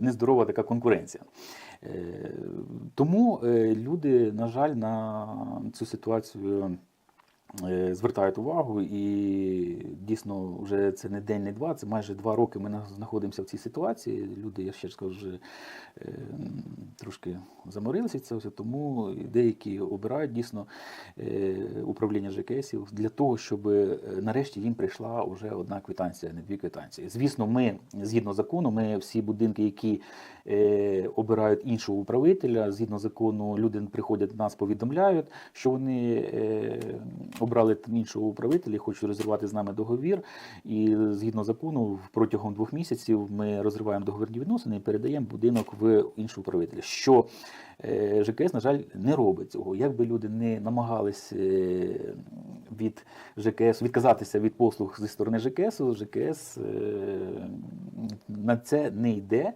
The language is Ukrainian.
нездорова така конкуренція. Е, Тому е, люди, на жаль, на цю ситуацію е, звертають увагу, і дійсно вже це не день, не два, це майже два роки ми знаходимося в цій ситуації. Люди, я ще раз кажу, трошки заморилися цього, всього, тому деякі обирають дійсно е, управління ЖКСів для того, щоб е, нарешті їм прийшла вже одна квитанція, не дві квитанції. Звісно, ми згідно закону, ми всі будинки, які е, обирають іншого управителя, згідно закону, люди приходять нас, повідомляють, що вони обрали іншого управителя хочуть розірвати з нами договір. І згідно закону, протягом двох місяців ми розриваємо договірні відносини і передаємо будинок в іншого управителя. Що е, ЖКС, на жаль, не робить цього. Як би люди не намагались е, від ЖКС відказатися від послуг зі сторони ЖКС, ЖКС е, на це не йде.